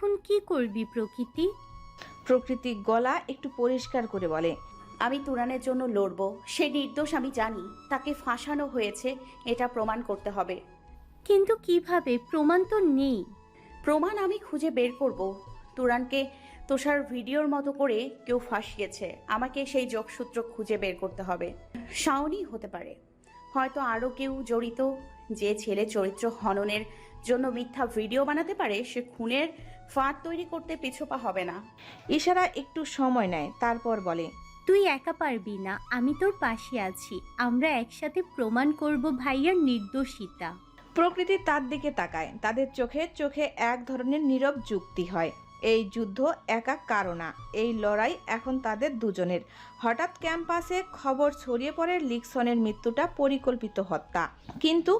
এখন কি করবি প্রকৃতি? প্রকৃতি গলা একটু পরিষ্কার করে বলে আমি তুরানের জন্য লড়বো সে নির্দোষ আমি জানি তাকে ফাঁসানো হয়েছে এটা প্রমাণ করতে হবে। কিন্তু কীভাবে? প্রমাণ তো নেই। প্রমাণ আমি খুঁজে বের করব। তুরানকে তোষার ভিডিওর মতো করে কেউ ফাঁসিয়েছে আমাকে সেই যোগসূত্র খুঁজে বের করতে হবে। শাওনি হতে পারে। হয়তো আরও কেউ জড়িত যে ছেলে চরিত্র হননের জন্য মিথ্যা ভিডিও বানাতে পারে সে খুনের ফাঁদ তৈরি করতে পিছুপা হবে না। ইশারা একটু সময় নেয় তারপর বলে তুই একা পারবি না আমি তোর পাশে আছি আমরা একসাথে প্রমাণ করব ভাইয়ার নির্দোষিতা। প্রকৃতি তার দিকে তাকায় তাদের চোখে চোখে এক ধরনের নীরব যুক্তি হয়। এই যুদ্ধ একা কারও না এই লড়াই এখন তাদের দুজনের। হঠাৎ ক্যাম্পাসে খবর ছড়িয়ে পড়ে লিকসনের মৃত্যুটা পরিকল্পিত হত্যা। কিন্তু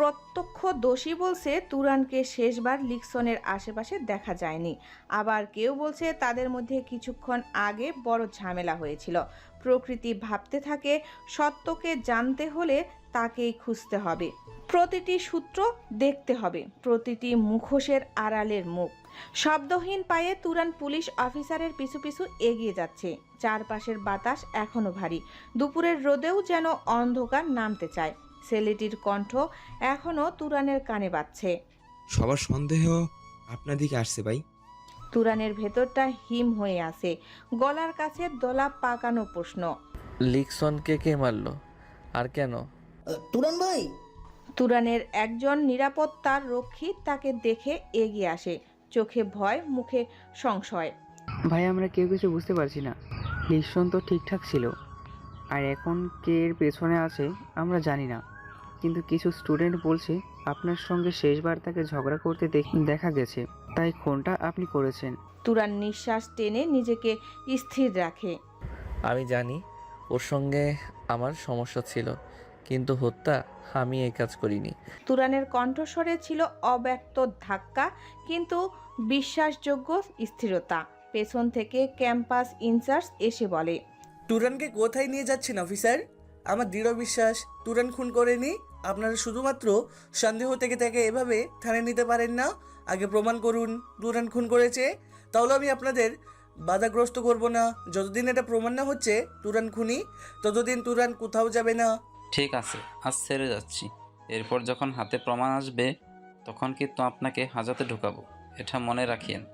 প্রত্যক্ষ দোষী বলছে, তুরানকে শেষবার লিকসনের আশেপাশে দেখা যায়নি। আবার কেউ বলছে, তাদের মধ্যে কিছুক্ষণ আগে বড় ঝামেলা হয়েছিল। প্রকৃতি ভাবতে থাকে, সত্যকে জানতে হলে তাকেই খুঁজতে হবে। প্রতিটি সূত্র দেখতে হবে, প্রতিটি মুখোশের আড়ালের মুখ। শব্দহীন পায়ে তুরান পুলিশ অফিসারের পিছু পিছু এগিয়ে যাচ্ছে। চারপাশের বাতাস এখনও ভারী। দুপুরের রোদেও যেন অন্ধকার নামতে চায়। ছেলেটির কণ্ঠ এখনও তুরানের কানে বাজছে। সবার সন্দেহ আপনার দিকে আসছে ভাই। তুরানের ভেতরটা হিম হয়ে আছে। গলার কাছে দলা পাকানো প্রশ্ন। লিকসনকে কে মারলো? আর কেন? তুরন ভাই? তুরানের একজন নিরাপত্তার রক্ষী তাকে দেখে এগিয়ে আসে। চোখে ভয় মুখে সংশয়। ভাই আমরা কেউ কিছু বুঝতে পারছি না। লিকসন তো ঠিকঠাক ছিল। আর এখন কে এর পেছনে আছে আমরা জানি না। কিন্তু কিছু স্টুডেন্ট বলছে আপনার সঙ্গে শেষবার তাকে ঝগড়া করতে দেখ- দেখা গেছে। তাই খুনটা আপনি করেছেন। তুরান নিঃশ্বাস টেনে নিজেকে স্থির রাখে। আমি জানি ওর সঙ্গে আমার সমস্যা ছিল কিন্তু হত্যা আমি এই কাজ করিনি। তুরানের কণ্ঠস্বরে ছিল অব্যক্ত ধাক্কা কিন্তু বিশ্বাসযোগ্য স্থিরতা। পেছন থেকে ক্যাম্পাস ইনচার্জ এসে বলে তুরানকে কোথায় নিয়ে যাচ্ছেন, অফিসার? আমার দৃঢ় বিশ্বাস, তুরান খুন করেনি। আপনারা শুধুমাত্র সন্দেহ থেকে তাকে এভাবে থানায় নিতে পারেন না। আগে প্রমাণ করুন, তুরান খুন করেছে। তাহলে আমি আপনাদের বাধাগ্রস্ত করব না। যতদিন এটা প্রমাণ না হচ্ছে, তুরান খুনি, ততদিন তুরান কোথাও যাবে না। ঠিক আছে, আজ ছেড়ে যাচ্ছি। এরপর যখন হাতে প্রমাণ আসবে, তখন কিন্তু আপনাকে হাজাতে ঢুকাবো। এটা মনে রাখিয়েন।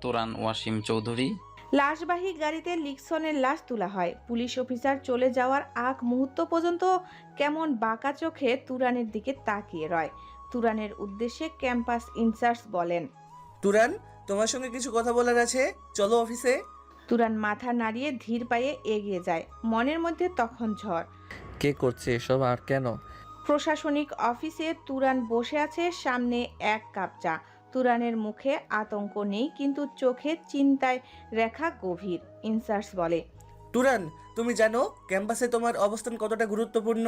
তুরান ওয়াসিম চৌধুরী লাশবাহী গাড়িতে লিকসনের লাশ তোলা হয়। পুলিশ অফিসার চলে যাওয়ার আগ মুহূর্ত পর্যন্ত কেমন বাঁকা চোখে তুরানের দিকে তাকিয়ে রয়। তুরানের উদ্দেশ্যে ক্যাম্পাস ইনচার্জ বলেন। তুরান তোমার সঙ্গে কিছু কথা বলার আছে? চলো অফিসে। তুরান মাথা নাড়িয়ে ধীর পায়ে এগিয়ে যায়। মনের মধ্যে তখন ঝড়। কে করছে এসব আর কেন? প্রশাসনিক অফিসে তুরান বসে আছে সামনে এক কাপ চা। তুরানের মুখে আতঙ্ক নেই কিন্তু চোখে চিন্তায় রেখা গভীর ইনচার্জ বলে। তুরান তুমি জানো ক্যাম্পাসে তোমার অবস্থান কতটা গুরুত্বপূর্ণ?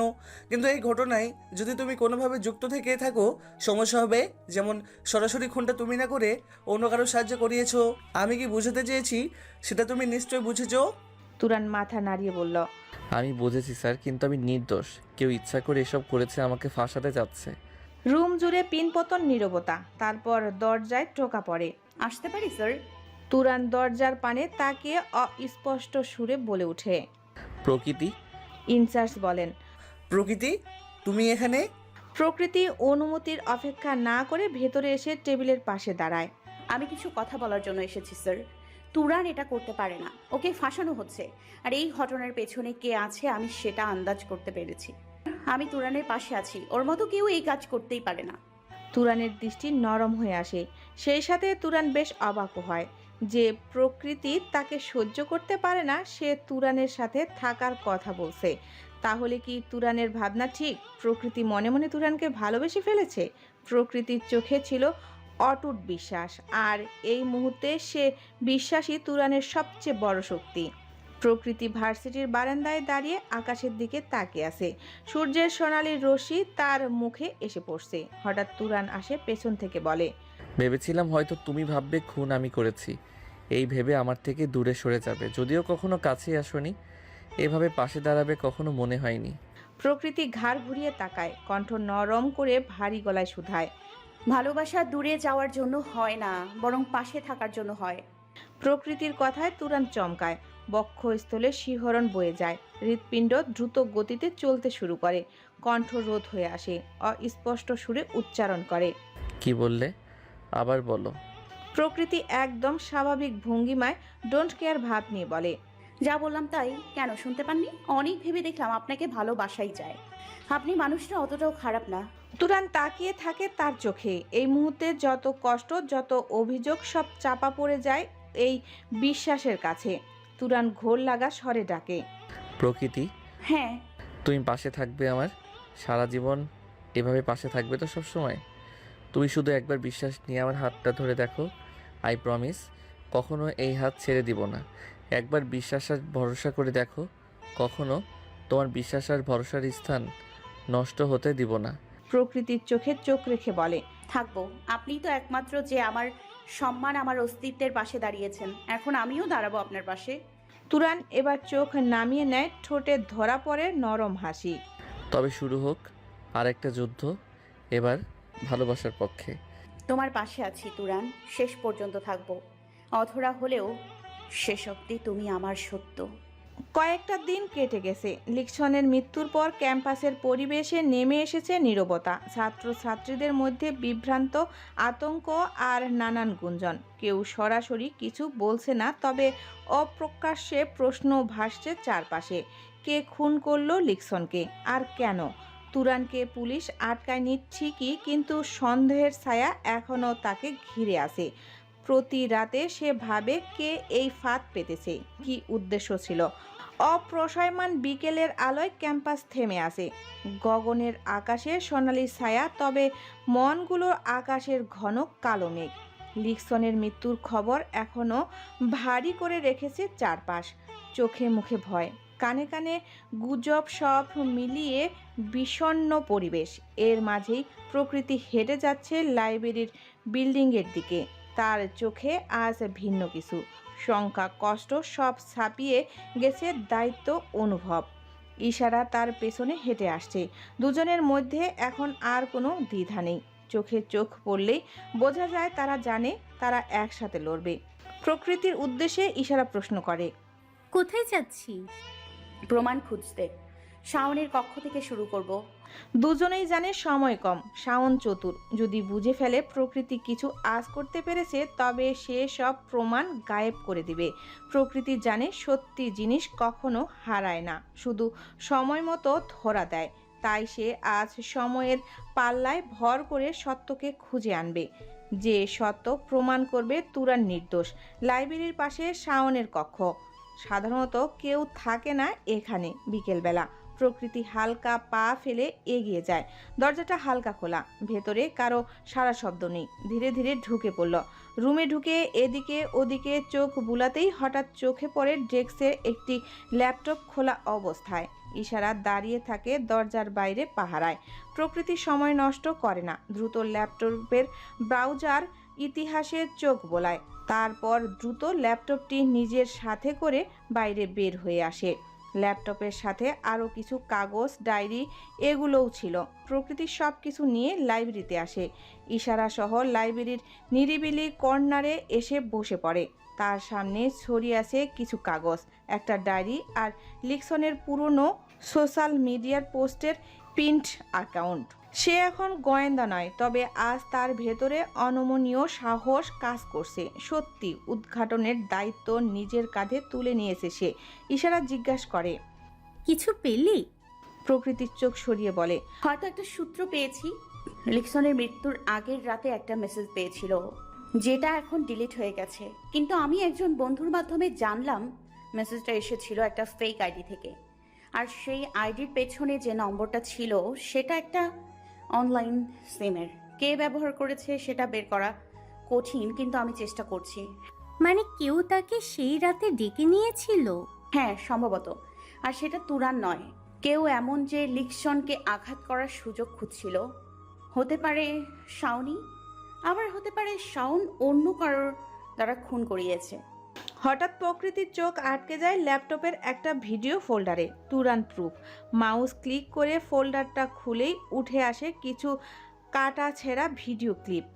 কিন্তু এই ঘটনায় যদি তুমি কোনোভাবে যুক্ত থেকে থাকো সমস্যা হবে যেমন সরাসরি খুনটা তুমি না করে অন্য কারও সাহায্য করিয়েছো। আমি কি বুঝাতে চেয়েছি? সেটা তুমি নিশ্চয়ই বুঝেছ। তুরান মাথা নাড়িয়ে বলল আমি বুঝেছি স্যার কিন্তু আমি নির্দোষ। কেউ ইচ্ছা করে এসব করেছে আমাকে ফাঁসাতে যাচ্ছে। রুম জুড়ে পিনপতন নীরবতা তারপর দরজায় টোকা পড়ে। আসতে পারি স্যার? তুরান দরজার পানে তাকে অস্পষ্ট সুরে বলে ওঠে। প্রকৃতি? ইনচার্জ বলেন প্রকৃতি? তুমি এখানে? প্রকৃতি অনুমতির অপেক্ষা না করে ভেতরে এসে টেবিলের পাশে দাঁড়ায়। আমি কিছু কথা বলার জন্য এসেছি স্যার। তুরান এটা করতে পারে না। ওকে ফাঁসানো হচ্ছে। আর এই ঘটনার পেছনে কে আছে আমি সেটা আন্দাজ করতে পেরেছি। আমি তুরানের পাশে আছি। ওর মতো কেউ এই কাজ করতেই পারে না। তুরানের দৃষ্টি নরম হয়ে আসে। সেই সাথে তুরান বেশ অবাক হয় যে প্রকৃতি তাকে সহ্য করতে পারে না, সে তুরানের সাথে থাকার কথা বলছে। তাহলে কি তুরানের ভাবনা ঠিক? প্রকৃতি মনে মনে তুরানকে ভালোবেসে ফেলেছে? প্রকৃতির চোখে ছিল অটুট বিশ্বাস, আর এই মুহূর্তে সে বিশ্বাসী তুরানের সবচেয়ে বড় শক্তি। প্রকৃতি ভার্সিটির বারান্দায় দাঁড়িয়ে আকাশের দিকে তাকিয়ে আছে। সূর্যের সোনালি রশ্মি তার মুখে এসে পড়ছে। হঠাৎ তুরান আসে পেছন থেকে বলে ভেবেছিলাম হয়তো তুমি ভাববে খুন আমি করেছি। এই ভেবে আমার থেকে দূরে সরে যাবে। যদিও কখনো কাছে আসনি এভাবে পাশে দাঁড়াবে কখনো মনে হয়নি। প্রকৃতি ঘাড় ঘুরিয়ে তাকায় কণ্ঠ নরম করে ভারী গলায় শুধায় ভালোবাসা দূরে যাওয়ার জন্য হয় না বরং পাশে থাকার জন্য হয়। প্রকৃতির কথায় তুরান চমকায়। বক্ষস্থলে শিহরণ বয়ে যায়। হৃৎপিণ্ড দ্রুত গতিতে চলতে শুরু করে। কণ্ঠ রোধ হয়ে আসে অস্পষ্ট সুরে উচ্চারণ করে। কি বললে? আবার বলো। প্রকৃতি একদম স্বাভাবিক ভঙ্গিমায় ডোন্ট কেয়ার ভাব নিয়ে বলে। যা বললাম তাই? কেন? শুনতে পাননি? অনেক ভেবে দেখলাম আপনাকে ভালোবাসাই যায়। আপনি মানুষটা অতটাও খারাপ না। তুরান তাকিয়ে থাকে তার চোখে। এই মুহূর্তে যত কষ্ট যত অভিযোগ সব চাপা পড়ে যায় এই বিশ্বাসের কাছে। তুরান ঘোর লাগা স্বরে ডাকে। প্রকৃতি? হ্যাঁ। তুমি পাশে থাকবে আমার? সারা জীবন এভাবে পাশে থাকবে তো সব সময় তুমি শুধু একবার বিশ্বাস নিয়ে আমার হাতটা ধরে দেখো। আই প্রমিস কখনো এই হাত ছেড়ে দিব না। একবার বিশ্বাস আর ভরসা করে দেখো। কখনো তোমার বিশ্বাস আর ভরসার স্থান নষ্ট হতে দিব না। প্রকৃতির চোখে চোখ রেখে বলে থাকব। আপনিই তো একমাত্র যে আমার সম্মান আমার অস্তিত্বের পাশে দাঁড়িয়েছেন। এখন আমিও দাঁড়াবো আপনার পাশে। তুরান এবার চোখ নামিয়ে নেয় ঠোঁটে ধরা পড়ে নরম হাসি। তবে শুরু হোক আর একটা যুদ্ধ এবার ভালোবাসার পক্ষে। তোমার পাশে আছি তুরান শেষ পর্যন্ত থাকব। অধরা হলেও শেষ অব্দি তুমি আমার সত্য। কয়েকটা দিন কেটে গেছে। লিকশনের মৃত্যুর পর ক্যাম্পাসের পরিবেশে নেমে এসেছে নীরবতা। ছাত্র ছাত্রীদের মধ্যে বিভ্রান্ত, আতঙ্ক আর নানান গুঞ্জন। কেউ সরাসরি কিছু বলছে না, তবে অপ্রকাশ্যে প্রশ্ন ভাসছে চারপাশে। কে খুন করল লিকশনকে আর কেন? তুরানকে পুলিশ আটকায়নি ঠিকই, কিন্তু সন্দেহের ছায়া এখনও তাকে ঘিরে আছে। প্রতি রাতে সে ভাবে কে এই ফাঁদ পেতেছে? কি উদ্দেশ্য ছিল? অপ্রসয়মান বিকেলের আলোয় ক্যাম্পাস থেমে আসে গগনের আকাশে সোনালি ছায়া, তবে মনগুলোর আকাশের ঘন কালো মেঘ। লিকসনের মৃত্যুর খবর এখনও ভারী করে রেখেছে চারপাশ। চোখে মুখে ভয়। কানে কানে গুজব সব মিলিয়ে বিষণ্ণ পরিবেশ। এর মাঝেই প্রকৃতি হেঁটে যাচ্ছে লাইব্রেরির বিল্ডিংয়ের দিকে। তার চোখে আজ ভিন্ন কিছু। শঙ্কা কষ্ট সব ছাপিয়ে গেছে দায়িত্ব অনুভব। ইশারা তার পেছনে হেঁটে আসছে। দুজনের মধ্যে এখন আর কোনো দ্বিধা নেই। চোখে চোখ পড়লেই বোঝা যায় তারা জানে তারা একসাথে লড়বে। প্রকৃতির উদ্দেশ্যে ইশারা প্রশ্ন করে কোথায় যাচ্ছিস? প্রমাণ খুঁজতে। শাওনের কক্ষ থেকে শুরু করব। দুজনেই জানে সময় কম। শাওন চতুর। যদি বুঝে ফেলে প্রকৃতি কিছু আজ করতে পেরেছে, তবে সে সব প্রমাণ গায়েব করে দিবে। প্রকৃতি জানে সত্যি জিনিস কখনো হারায় না। শুধু সময় মতো ধরা দেয়। তাই সে আজ সময়ের পাল্লায় ভর করে সত্যকে খুঁজে আনবে। যে সত্য প্রমাণ করবে তুরান নির্দোষ। লাইব্রেরির পাশে শাওনের কক্ষ। সাধারণত কেউ থাকে না এখানে বিকেলবেলা। প্রকৃতি হালকা পা ফেলে এগিয়ে যায়। দরজাটা হালকা খোলা, ভেতরে কারও সারা শব্দ নেই। ধীরে ধীরে ঢুকে পড়ল। রুমে ঢুকে এদিকে ওদিকে চোখ বুলাতেই হঠাৎ চোখে পড়ে ডেস্কের একটি ল্যাপটপ খোলা অবস্থায়। ইশারা দাঁড়িয়ে থাকে দরজার বাইরে পাহারায়। প্রকৃতি সময় নষ্ট করে না, দ্রুত ল্যাপটপের ব্রাউজার ইতিহাসে চোখ বোলায়। তারপর দ্রুত ল্যাপটপটি নিজের সাথে করে বাইরে বের হয়ে আসে। ল্যাপটপের সাথে আরও কিছু কাগজ, ডায়েরি এগুলোও ছিল। প্রকৃতির সব কিছু নিয়ে লাইব্রেরিতে আসে। ইশারা সহ লাইব্রেরির নিরিবিলি কর্নারে এসে বসে পড়ে। তার সামনে ছড়িয়ে আছে কিছু কাগজ, একটা ডায়েরি আর লিকসনের পুরনো সোশ্যাল মিডিয়ার পোস্টের প্রিন্ট অ্যাকাউন্ট। সে এখন গোয়েন্দা নয় তবে আজ তার ভেতরে অনমনীয় সাহস কাজ করছে। সত্যি উদ্ঘাটনের দায়িত্ব নিজের কাঁধে তুলে নিয়েছে সে ইশারা জিজ্ঞাসা করে। কিছু পেলি? প্রকৃতির চোখ সরিয়ে বলে। হয়তো একটা সূত্র পেয়েছি। লিকসনের মৃত্যুর আগের রাতে একটা মেসেজ পেয়েছিল যেটা এখন ডিলিট হয়ে গেছে। কিন্তু আমি একজন বন্ধুর মাধ্যমে জানলাম মেসেজটা এসেছিল একটা ফেক আইডি থেকে। আর সেই আইডির পেছনে যে নম্বরটা ছিল সেটা একটা অনলাইন সিমের কে ব্যবহার করেছে সেটা বের করা কঠিন কিন্তু আমি চেষ্টা করছি। মানে কেউ তাকে সেই রাতে ডেকে নিয়েছিল? হ্যাঁ সম্ভবত। আর সেটা তুরান নয়। কেউ এমন যে লিকশনকে আঘাত করার সুযোগ খুঁজছিল। হতে পারে শাওনি আবার হতে পারে শাওন অন্য কারোর দ্বারা খুন করিয়েছে। হঠাৎ প্রকৃতির চোখ আটকে যায় ল্যাপটপের একটা ভিডিও ফোল্ডারে, তুরান প্রুফ। মাউস ক্লিক করে ফোল্ডারটা খুলেই উঠে আসে কিছু কাটা ছেঁড়া ভিডিও ক্লিপ।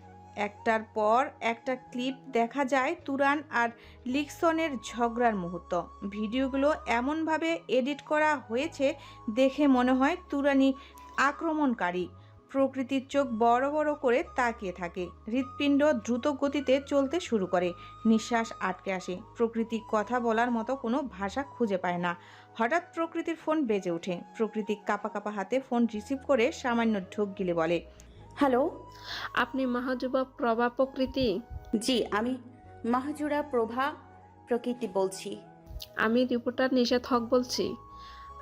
একটার পর একটা ক্লিপ দেখা যায় তুরান আর লিকসনের ঝগড়ার মুহূর্ত। ভিডিওগুলো এমনভাবে এডিট করা হয়েছে, দেখে মনে হয় তুরানি আক্রমণকারী। প্রকৃতির চোখ বড় বড় করে তাকিয়ে থাকে। হৃৎপিণ্ড দ্রুত গতিতে চলতে শুরু করে। নিঃশ্বাস আটকে আসে। প্রকৃতি কথা বলার মতো কোনো ভাষা খুঁজে পায় না। হঠাৎ প্রকৃতির ফোন বেজে ওঠে। প্রকৃতি কাপা কাপা হাতে ফোন রিসিভ করে সামান্য ঢোক গিলে বলে হ্যালো আপনি মহাযুবা প্রভা প্রকৃতি? জি আমি মাহাজুরা প্রভা প্রকৃতি বলছি। আমি রিপোর্টার নিষেধ হক বলছি।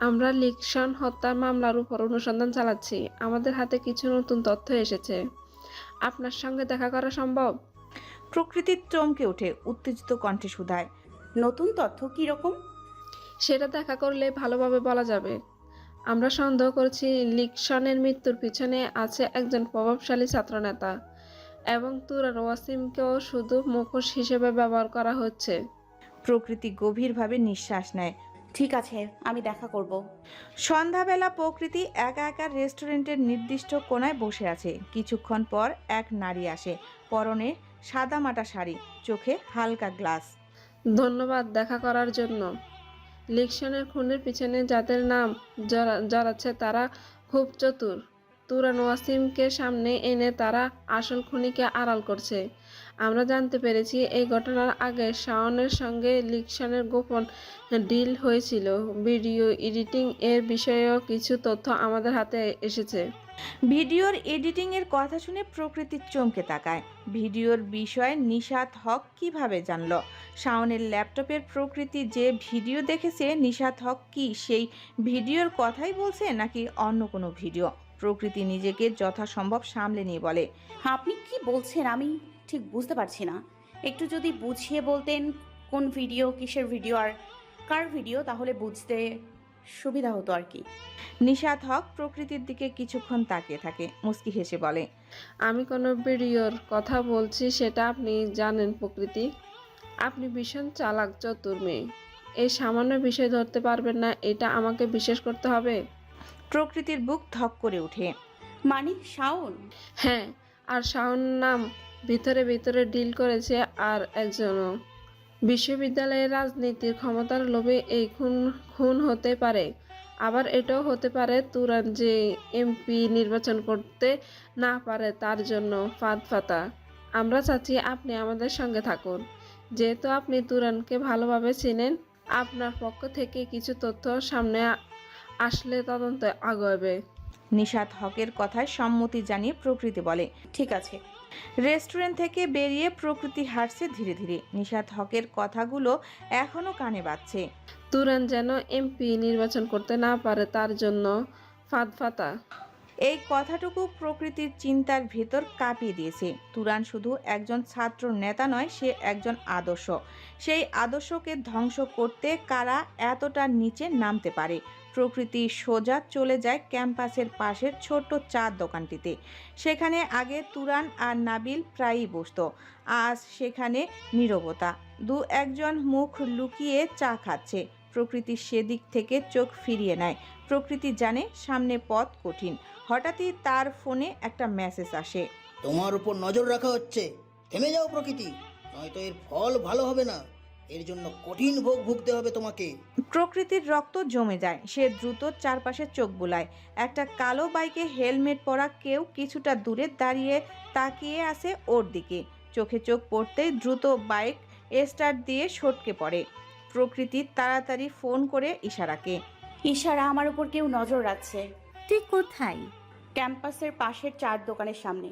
আমরা লিকশন হত্যার মামলার উপর অনুসন্ধান চালাচ্ছি। আমাদের হাতে কিছু নতুন তথ্য এসেছে। আপনার সঙ্গে দেখা করা সম্ভব? প্রকৃতির চমকে ওঠে উত্তেজিত কণ্ঠে শুধায় নতুন তথ্য কীরকম সেটা দেখা করলে ভালোভাবে বলা যাবে। আমরা সন্দেহ করছি লিকশনের মৃত্যুর পিছনে আছে একজন প্রভাবশালী ছাত্রনেতা এবং তুরান ওয়াসিমকেও শুধু মুখোশ হিসেবে ব্যবহার করা হচ্ছে। প্রকৃতি গভীরভাবে নিঃশ্বাস নেয়। ঠিক আছে, আমি দেখা করব। সন্ধ্যাবেলা প্রকৃতি একা একা রেস্টুরেন্টের নির্দিষ্ট কোণায় বসে আছে। কিছুক্ষণ পর এক নারী আসে, পরনে সাদামাটা শাড়ি, চোখে হালকা গ্লাস। ধন্যবাদ দেখা করার জন্য। লিকশনের খুনের পিছনে যাদের নাম জড়া- জড়াচ্ছে তারা খুব চতুর। তুরান ওয়াসিমকে সামনে এনে তারা আসল খুনিকে আড়াল করছে। আমরা জানতে পেরেছি এই ঘটনার আগে শাওনের সঙ্গে লিকশনের গোপন ডিল হয়েছিল। ভিডিও এডিটিং এর বিষয়েও কিছু তথ্য আমাদের হাতে এসেছে। ভিডিওর এডিটিং এর কথা শুনে প্রকৃতির চমকে তাকায়। ভিডিওর বিষয়ে নিশাত হক কীভাবে জানলো? শাওনের ল্যাপটপের প্রকৃতি যে ভিডিও দেখেছে নিশাত হক কি? সেই ভিডিওর কথাই বলছে নাকি অন্য কোনো ভিডিও? প্রকৃতি নিজেকে যথাসম্ভব সামলে নিয়ে বলে আপনি কি বলছেন? আমি ঠিক বুঝতে পারছি না। একটু যদি বুঝিয়ে বলতেন কোন ভিডিও কিসের ভিডিও আর কার ভিডিও তাহলে বুঝতে সুবিধা হতো আর কি। নিশাত হক প্রকৃতির দিকে কিছুক্ষণ তাকিয়ে থাকে মুস্কি হেসে বলে আমি কোনো ভিডিওর কথা বলছি সেটা আপনি জানেন প্রকৃতি। আপনি ভীষণ চালাক চতুর মেয়ে। এই সামান্য বিষয় ধরতে পারবেন না এটা আমাকে বিশ্বাস করতে হবে। প্রকৃতির বুক ধক করে ওঠে। মানে শাওন? হ্যাঁ আর শাওন নাম ভিতরে ভিতরে ডিল করেছে আর একজনও। বিশ্ববিদ্যালয়ের রাজনীতির ক্ষমতার লোভে এই খুন খুন হতে পারে। আবার এটাও হতে পারে তুরান যে এমপি নির্বাচন করতে না পারে তার জন্য ফাঁদ ফাতা আমরা চাচ্ছি আপনি আমাদের সঙ্গে থাকুন। যেহেতু আপনি তুরানকে ভালোভাবে চেনেন, আপনার পক্ষ থেকে কিছু তথ্য সামনে আসলে তদন্ত আগাবে। নিশাত হকের কথায় সম্মতি জানিয়ে প্রকৃতি বলে, ঠিক আছে রেস্টুরেন্ট থেকে বেরিয়ে প্রকৃতি হাঁটছে ধীরে ধীরে। নিশাত হকের কথাগুলো এখনও কানে বাজছে। তুরান যেন এমপি নির্বাচন করতে না পারে তার জন্য ফাঁদ ফাতা। এই কথাটুকু প্রকৃতির চিন্তার ভেতর কাঁপিয়ে দিয়েছে। তুরান শুধু একজন ছাত্র নেতা নয়, সে একজন আদর্শ। সেই আদর্শকে ধ্বংস করতে কারা এতটা নিচে নামতে পারে? প্রকৃতি সোজা চলে যায় ক্যাম্পাসের পাশের ছোট্ট চার দোকানটিতে। সেখানে আগে তুরান আর নাবিল প্রায়ই বসতো। আজ সেখানে নীরবতা। দু একজন মুখ লুকিয়ে চা খাচ্ছে। প্রকৃতি সেদিক থেকে চোখ ফিরিয়ে নেয়। প্রকৃতি জানে সামনে পথ কঠিন। হঠাৎই তার ফোনে একটা মেসেজ আসে। তোমার উপর নজর রাখা হচ্ছে। থেমে যাও প্রকৃতি। নয়তো এর ফল ভালো হবে না। এর জন্য কঠিন ভোগ ভুগতে হবে তোমাকে। প্রকৃতির রক্ত জমে যায়। সে দ্রুত চারপাশে চোখ বুলায়। একটা কালো বাইকে হেলমেট পরা কেউ কিছুটা দূরে দাঁড়িয়ে তাকিয়ে আসে ওর দিকে। চোখে চোখ পড়তেই দ্রুত বাইক স্টার্ট দিয়ে সটকে পড়ে। প্রকৃতি তাড়াতাড়ি ফোন করে ইশারাকে ইশারা আমার উপর কেউ নজর রাখছে। তুই কোথায়? ক্যাম্পাসের পাশের চার দোকানের সামনে।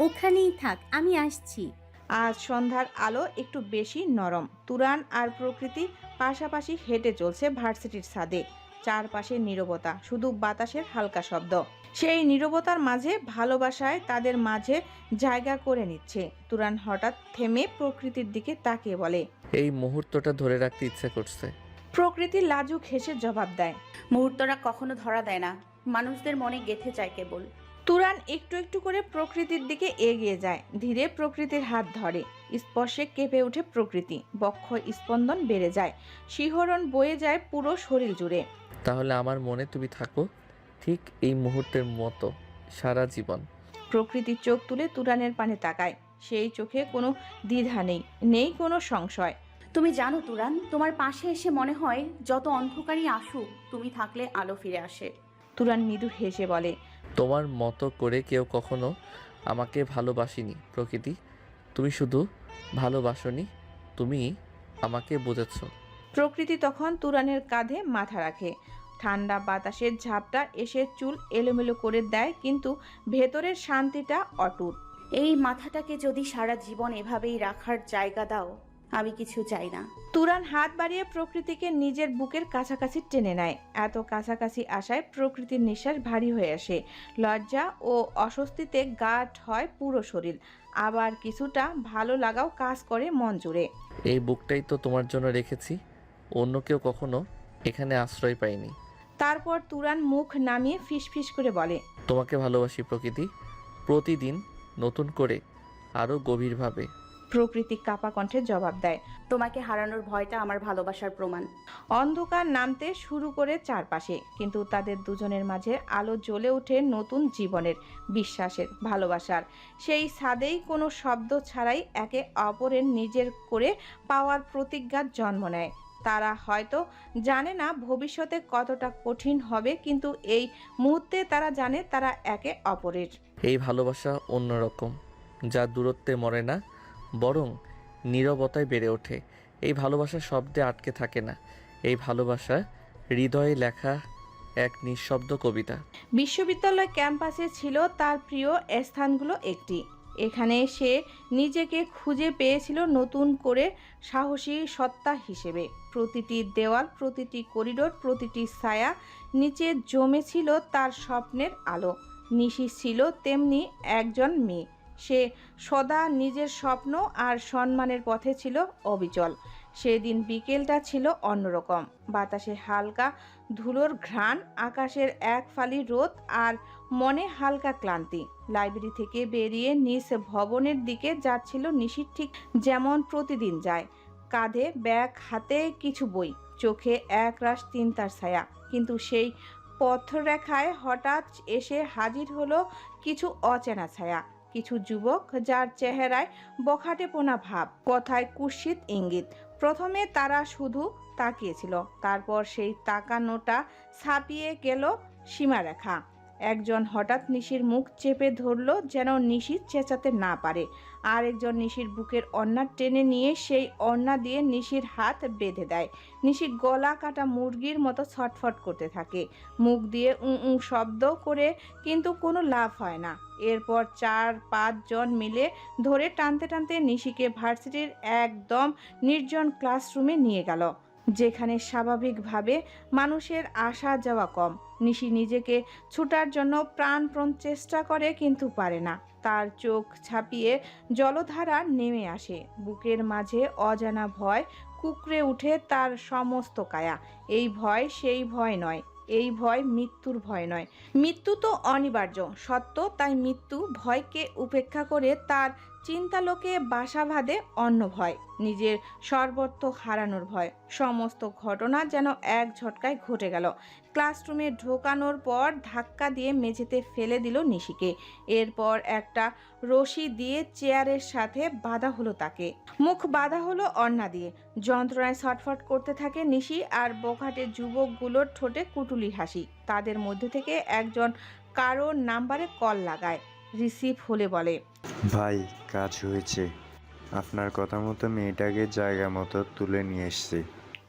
ওখানেই থাক আমি আসছি। আজ সন্ধ্যার আলো একটু বেশি নরম। তুরান আর প্রকৃতি পাশাপাশি হেঁটে চলছে ভার্সিটির ছাদে। চারপাশে নীরবতা শুধু বাতাসের হালকা শব্দ। সেই নীরবতার মাঝে ভালোবাসায় তাদের মাঝে জায়গা করে নিচ্ছে। তুরান হঠাৎ থেমে প্রকৃতির দিকে তাকিয়ে বলে এই মুহূর্তটা ধরে রাখতে ইচ্ছে করছে। প্রকৃতি লাজুক হেসে জবাব দেয়। মুহূর্তরা কখনো ধরা দেয় না। মানুষদের মনে গেথে যায় কেবল। তুরান একটু একটু করে প্রকৃতির দিকে এগিয়ে যায়। ধীরে প্রকৃতির হাত ধরে। স্পর্শে কেঁপে ওঠে প্রকৃতি। বক্ষ স্পন্দন বেড়ে যায়। শিহরণ বয়ে যায় পুরো শরীর জুড়ে। তাহলে আমার মনে তুমি থাকো ঠিক এই মুহূর্তের মতো সারা জীবন। প্রকৃতি চোখ তুলে তুরানের পানে তাকায়। সেই চোখে কোনো দ্বিধা নেই নেই কোনো সংশয়। তুমি জানো তুরান তোমার পাশে এসে মনে হয় যত অন্ধকারই আসুক তুমি থাকলে আলো ফিরে আসে। তুরান মৃদু হেসে বলে তোমার মতো করে কেউ কখনো আমাকে ভালোবাসিনি প্রকৃতি। তুমি শুধু ভালোবাসনি তুমি আমাকে বুঝেছ। প্রকৃতি তখন তুরানের কাঁধে মাথা রাখে। ঠান্ডা বাতাসের ঝাপটা এসে চুল এলোমেলো করে দেয় কিন্তু ভেতরের শান্তিটা অটুট। এই মাথাটাকে যদি সারা জীবন এভাবেই রাখার জায়গা দাও আমি কিছু চাই না। তুরান হাত বাড়িয়ে প্রকৃতিকে নিজের বুকের কাছাকাছি টেনে নেয়। এত কাছাকাছি আসায় প্রকৃতির নিঃশ্বাস ভারী হয়ে আসে। লজ্জা ও অস্বস্তিতে গাঠ হয় পুরো শরীর। আবার কিছুটা ভালো লাগাও কাজ করে মন জুড়ে। এই বুকটাই তো তোমার জন্য রেখেছি। অন্য কেউ কখনো এখানে আশ্রয় পায়নি। তারপর তুরান মুখ নামিয়ে ফিসফিস করে বলে তোমাকে ভালোবাসি প্রকৃতি। প্রতিদিন নতুন করে আরও গভীরভাবে। প্রকৃতি কাপা কণ্ঠে জবাব দেয়। তোমাকে হারানোর ভয়টা আমার ভালোবাসার প্রমাণ। অন্ধকার নামতে শুরু করে চারপাশে কিন্তু তাদের দুজনের মাঝে আলো জ্বলে ওঠে নতুন জীবনের বিশ্বাসের ভালোবাসার। সেই ছাদেই কোনো শব্দ ছাড়াই একে অপরের নিজের করে পাওয়ার প্রতিজ্ঞার জন্ম নেয়। তারা হয়তো জানে না ভবিষ্যতে কতটা কঠিন হবে কিন্তু এই মুহূর্তে তারা জানে তারা একে অপরের। এই ভালোবাসা অন্যরকম যা দূরত্বে মরে না বরং নীরবতায় বেড়ে ওঠে। এই ভালোবাসা শব্দে আটকে থাকে না। এই ভালোবাসা হৃদয়ে লেখা এক নিঃশব্দ কবিতা। বিশ্ববিদ্যালয় ক্যাম্পাসে ছিল তার প্রিয় স্থানগুলো একটি। এখানে সে নিজেকে খুঁজে পেয়েছিল নতুন করে সাহসী সত্তা হিসেবে। প্রতিটি দেওয়াল, প্রতিটি করিডোর, প্রতিটি ছায়া নিচে জমেছিল তার স্বপ্নের আলো। নিশি ছিল তেমনি একজন মেয়ে। সে সদা নিজের স্বপ্ন আর সম্মানের পথে ছিল অবিচল। সেদিন বিকেলটা ছিল অন্যরকম। বাতাসে হালকা ধুলোর ঘ্রাণ, আকাশের এক ফালি রোদ আর মনে হালকা ক্লান্তি। লাইব্রেরি থেকে বেরিয়ে নিজ ভবনের দিকে যাচ্ছিল নিশির ঠিক যেমন প্রতিদিন যায়। কাঁধে ব্যাগ, হাতে কিছু বই, চোখে এক একরাশ চিন্তার ছায়া। কিন্তু সেই পথরেখায় হঠাৎ এসে হাজির হলো কিছু অচেনা ছায়া। কিছু যুবক যার চেহারায় বখাটেপোনা ভাব, কথায় কুৎসিত ইঙ্গিত। প্রথমে তারা শুধু তাকিয়েছিল, তারপর সেই তাকানোটা ছাপিয়ে গেল সীমারেখা। একজন হঠাৎ নিশির মুখ চেপে ধরলো যেন নিশি চেঁচাতে না পারে। আর একজন নিশির বুকের অন্না টেনে নিয়ে সেই অন্না দিয়ে নিশির হাত বেঁধে দেয়। নিশি গলা কাটা মুরগির মতো ছটফট করতে থাকে। মুখ দিয়ে উঁ উঁ শব্দ করে কিন্তু কোনো লাভ হয় না। এরপর চার পাঁচজন মিলে ধরে টানতে টানতে নিশিকে ভার্সিটির একদম নির্জন ক্লাসরুমে নিয়ে গেল, যেখানে স্বাভাবিকভাবে মানুষের আসা যাওয়া কম। নিশি নিজেকে ছুটার জন্য প্রাণপ্রণ চেষ্টা করে কিন্তু পারে না। তার চোখ ছাপিয়ে জলধারা নেমে আসে। বুকের মাঝে অজানা ভয় কুকড়ে উঠে তার সমস্ত কায়া। এই ভয় সেই ভয় নয়, এই ভয় মৃত্যুর ভয় নয়। মৃত্যু তো অনিবার্য, সত্য তাই মৃত্যু ভয়কে উপেক্ষা করে তার চিন্তালোকে বাসা বাঁধে অন্য ভয়, নিজের সর্বত্র হারানোর ভয়। সমস্ত ঘটনা যেন এক ঝটকায় ঘটে গেল। ক্লাসরুমে ঢোকানোর পর ধাক্কা দিয়ে মেঝেতে ফেলে দিল নিশিকে। এরপর একটা রশি দিয়ে চেয়ারের সাথে বাঁধা হলো তাকে। মুখ বাঁধা হলো অন্না দিয়ে। যন্ত্রণায় ছটফট করতে থাকে নিশি আর বোঘাটে যুবকগুলোর ঠোঁটে কুটুলি হাসি। তাদের মধ্যে থেকে একজন কারোর নাম্বারে কল লাগায়। রিসিভ হলে বলে ভাই কাজ হয়েছে। আপনার কথা মতো মেয়েটাকে জায়গা মতো তুলে নিয়ে এসছি।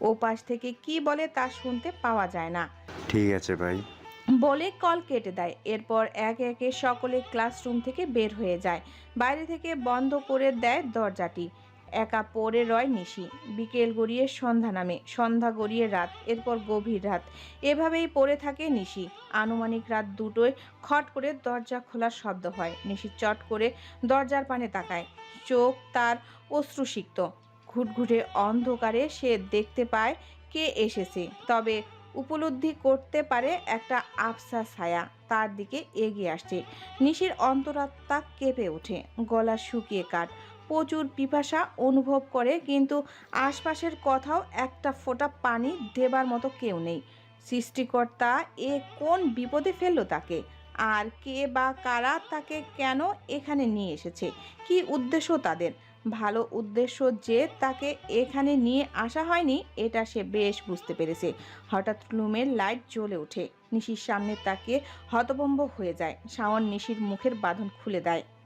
ও পাশ থেকে কি বলে তা শুনতে পাওয়া যায় না। ঠিক আছে ভাই। বলে কল কেটে দেয়। এরপর একে একে সকলে ক্লাসরুম থেকে বের হয়ে যায়। বাইরে থেকে বন্ধ করে দেয় দরজাটি। একা পড়ে রয় নিশি। বিকেল গড়িয়ে সন্ধ্যা নামে। সন্ধ্যা গড়িয়ে রাত, এরপর গভীর রাত। এভাবেই পড়ে থাকে নিশি। আনুমানিক রাত দুটোয় খট করে দরজা খোলার শব্দ হয়। নিশি চট করে দরজার পানে তাকায়। চোখ তার অশ্রুসিক্ত। ঘুটঘুটে অন্ধকারে সে দেখতে পায় কে এসেছে। তবে উপলব্ধি করতে পারে একটা আফসা ছায়া। তার দিকে এগিয়ে আসছে। নিশির অন্তরাত্মা কেঁপে ওঠে। গলা শুকিয়ে কাট প্রচুর পিপাসা অনুভব করে, কিন্তু আশপাশের কথাও একটা ফোঁটা পানি দেবার মতো কেউ নেই। সৃষ্টিকর্তা এ কোন বিপদে ফেলল তাকে? আর কে বা কারা তাকে কেন এখানে নিয়ে এসেছে? কি উদ্দেশ্য তাদের? ভালো উদ্দেশ্য যে তাকে এখানে নিয়ে আসা হয়নি, এটা সে বেশ বুঝতে পেরেছে। হঠাৎ রুমের লাইট জ্বলে ওঠে। নিশির সামনে তাকে হতভম্ব হয়ে যায়। শাওন নিশির মুখের বাঁধন খুলে দেয়।